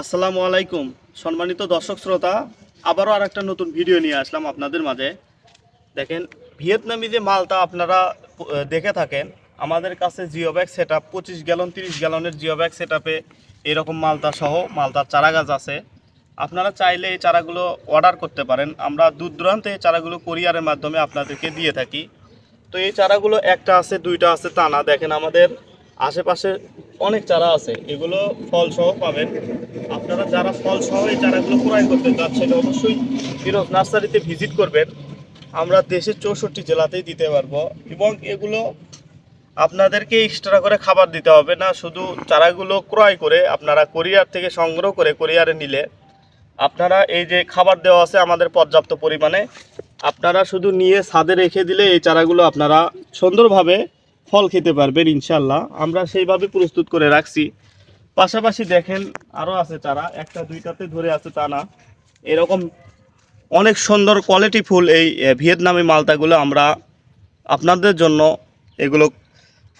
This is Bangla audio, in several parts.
আসসালামু আলাইকুম। সম্মানিত দর্শক শ্রোতা, আবারও আর একটা নতুন ভিডিও নিয়ে আসলাম আপনাদের মাঝে। দেখেন, ভিয়েতনামি যে মালটা আপনারা দেখে থাকেন, আমাদের কাছে জিও ব্যাগ সেট আপ পঁচিশ গ্যালন, তিরিশ গ্যালনের জিও ব্যাগ সেট আপে এরকম মালটা সহ, মালটার চারা গাছ আছে। আপনারা চাইলে এই চারাগুলো অর্ডার করতে পারেন। আমরা দূর দূরান্তে এই চারাগুলো কোরিয়ারের মাধ্যমে আপনাদেরকে দিয়ে থাকি। তো এই চারাগুলো একটা আছে, দুইটা আছে, তা না। দেখেন, আমাদের আশেপাশে অনেক চারা আছে, এগুলো ফল সহ পাবেন। আপনারা যারা ফল সহ এই চারাগুলো ক্রয় করতে চাচ্ছেন অবশ্যই ফিরোজ নার্সারিতে ভিজিট করবেন। আমরা দেশের চৌষট্টি জেলাতেই দিতে পারব এবং এগুলো আপনাদেরকে এক্সট্রা করে খাবার দিতে হবে না, শুধু চারাগুলো ক্রয় করে, আপনারা কোরিয়ার থেকে সংগ্রহ করে কোরিয়ারে নিলে আপনারা এই যে খাবার দেওয়া আছে আমাদের পর্যাপ্ত পরিমাণে, আপনারা শুধু নিয়ে ছাদে রেখে দিলে এই চারাগুলো আপনারা সুন্দরভাবে ফল খেতে পারবেন ইনশাল্লাহ আমরা সেইভাবে প্রস্তুত করে রাখছি। পাশাপাশি দেখেন আরও আছে চারা। একটা, দুইটাতে ধরে আছে তা না এরকম অনেক সুন্দর কোয়ালিটি ফুল এই ভিয়েতনামি মালটাগুলো আমরা আপনাদের জন্য এগুলো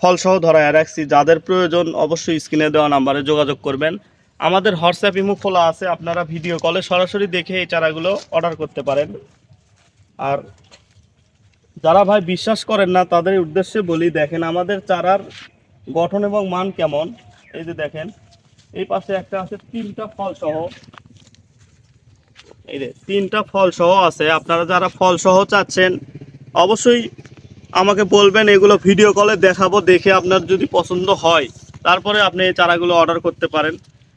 ফলসহ ধরায় রাখছি। যাদের প্রয়োজন অবশ্যই স্ক্রিনে দেওয়া নাম্বারে যোগাযোগ করবেন। আমাদের হোয়াটসঅ্যাপ ইমো খোলা আছে, আপনারা ভিডিও কলে সরাসরি দেখে এই চারাগুলো অর্ডার করতে পারেন। আর যারা ভাই বিশ্বাস করেন না, তাদের উদ্দেশ্যে বলি, দেখেন আমাদের চারার গঠন এবং মান কেমন? এই যে দেখেন, এই পাশে একটা আছে, তিনটা ফল সহ এই যে তিনটা ফল সহ আছে, আপনারা যারা ফল সহ চাচ্ছেন, অবশ্যই আমাকে বলবেন, এগুলো ভিডিও কলে দেখাবো, দেখে আপনার যদি পছন্দ হয়, তারপরে আপনি এই চারাগুলো অর্ডার করতে পারেন।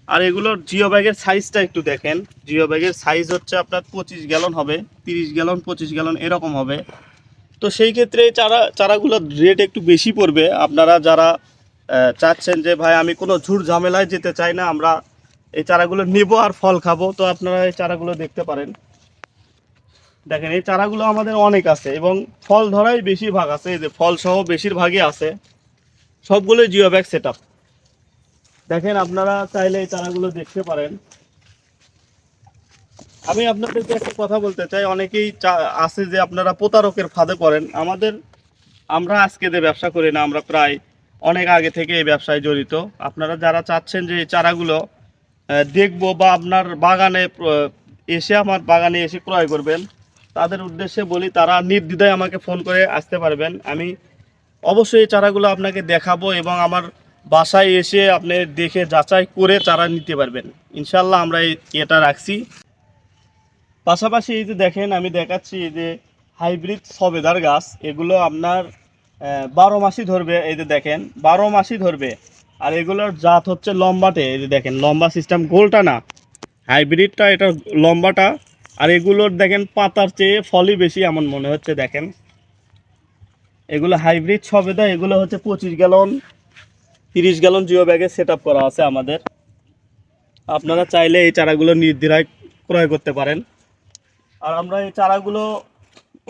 আর এগুলোর জিও ব্যাগের সাইজটা একটু দেখেন। জিও ব্যাগের সাইজ হচ্ছে আপনার পঁচিশ গ্যালন হবে, তিরিশ গ্যালন পঁচিশ গ্যালন এরকম হবে। তো সেই ক্ষেত্রে চারা, চারাগুলোর রেট একটু বেশি পড়বে। আপনারা যারা চাচ্ছেন যে, ভাই, আমি কোনো ঝুট ঝামেলায় যেতে চাই না, আমরা এই চারাগুলো নেব আর ফল খাব, তো আপনারা এই চারাগুলো দেখতে পারেন। দেখেন, এই চারাগুলো আমাদের অনেক আছে এবং ফল ধরাই বেশিরভাগ আছে। এই যে ফল সহ বেশিরভাগই আছে। সবগুলোই জিও ব্যাগ সেট দেখেন, আপনারা চাইলে এই চারাগুলো দেখতে পারেন। আমি আপনাদেরকে একটা কথা বলতে চাই। অনেকেই আছে যে আপনারা প্রতারকের ফাঁদে পড়েন। আমাদের, আমরা আজকে যে ব্যবসা করি না, আমরা প্রায় অনেক আগে থেকে এই ব্যবসায় জড়িত। আপনারা যারা চাচ্ছেন যে এই চারাগুলো দেখব বা আপনার বাগানে এসে আমার বাগানে এসে ক্রয় করবেন, তাদের উদ্দেশ্যে বলি, তারা নির্দ্বিধায় আমাকে ফোন করে আসতে পারবেন। আমি অবশ্যই এই চারাগুলো আপনাকে দেখাবো এবং আমার বাসায় এসে আপনি দেখে যাচাই করে চারা নিতে পারবেন। ইনশাল্লাহ আমরা এটা রাখছি। পাশাপাশি এই যে দেখেন, আমি দেখাচ্ছি এই যে হাইব্রিড সবেদার গাছ। এগুলো আপনার বারো মাসই ধরবে, এই যে দেখেন, বারো মাসই ধরবে। আর এগুলোর জাত হচ্ছে লম্বাটে, এই যে দেখেন, লম্বা সিস্টেম গোলটা না। হাইব্রিডটা এটা লম্বাটা। আর এগুলোর দেখেন, পাতার চেয়ে ফলই বেশি এমন মনে হচ্ছে, দেখেন। এগুলো হাইব্রিড সবেদা, এগুলো হচ্ছে পঁচিশ গ্যালন, তিরিশ গ্যালন জিও ব্যাগে সেট করা আছে আমাদের। আপনারা চাইলে এই চারাগুলো নির্দ্বিধায় ক্রয় করতে পারেন। আর আমরা এই চারাগুলো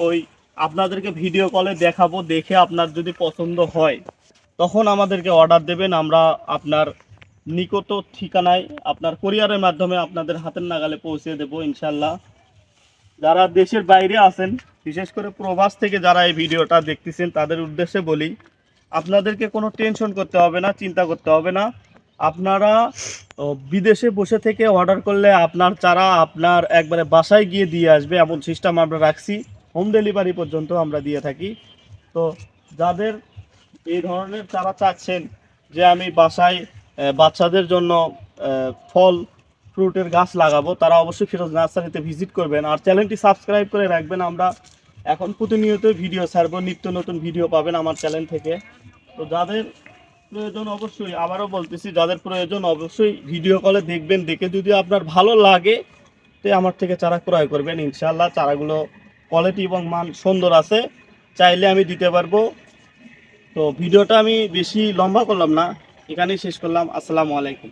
ওই আপনাদেরকে ভিডিও কলে দেখাবো, দেখে আপনার যদি পছন্দ হয়, তখন আমাদেরকে অর্ডার দেবেন। আমরা আপনার নিকট ঠিকানায়, আপনার কোরিয়ারের মাধ্যমে আপনাদের হাতের নাগালে পৌঁছে দেবো ইনশাল্লাহ যারা দেশের বাইরে আছেন, বিশেষ করে প্রবাস থেকে যারা এই ভিডিওটা দেখতেছেন, তাদের উদ্দেশ্যে বলি, আপনাদেরকে কোনো টেনশন করতে হবে না, চিন্তা করতে হবে না। আপনারা বিদেশে বসে থেকে অর্ডার করলে আপনার চারা আপনার একবারে বাসায় গিয়ে দিয়ে আসবে। এমন সিস্টেম আমরা রাখছি। হোম ডেলিভারি পর্যন্ত আমরা দিয়ে থাকি। তো যাদের এই ধরনের চারা চাচ্ছেন যে আমি বাসায় বাচ্চাদের জন্য ফল, ফ্রুটের গাছ লাগাবো, তারা অবশ্যই ফিরোজ নার্সারিতে ভিজিট করবেন। আর চ্যানেলটি সাবস্ক্রাইব করে রাখবেন। আমরা এখন প্রতিনিয়ত ভিডিও ছাড়বো। নিত্য নতুন ভিডিও পাবেন আমার চ্যানেল থেকে। তো যাদের প্রয়োজন অবশ্যই। আবারও বলতেছি, যাদের প্রয়োজন অবশ্যই ভিডিও কলে দেখবেন, দেখে যদি আপনার ভালো লাগে, তো আমার থেকে চারা ক্রয় করবেন। ইনশাল্লাহ চারাগুলো কোয়ালিটি এবং মান সুন্দর আছে। চাইলে আমি দিতে পারব। তো ভিডিওটা আমি বেশি লম্বা করলাম না, এখানেই শেষ করলাম। আসসালামু আলাইকুম।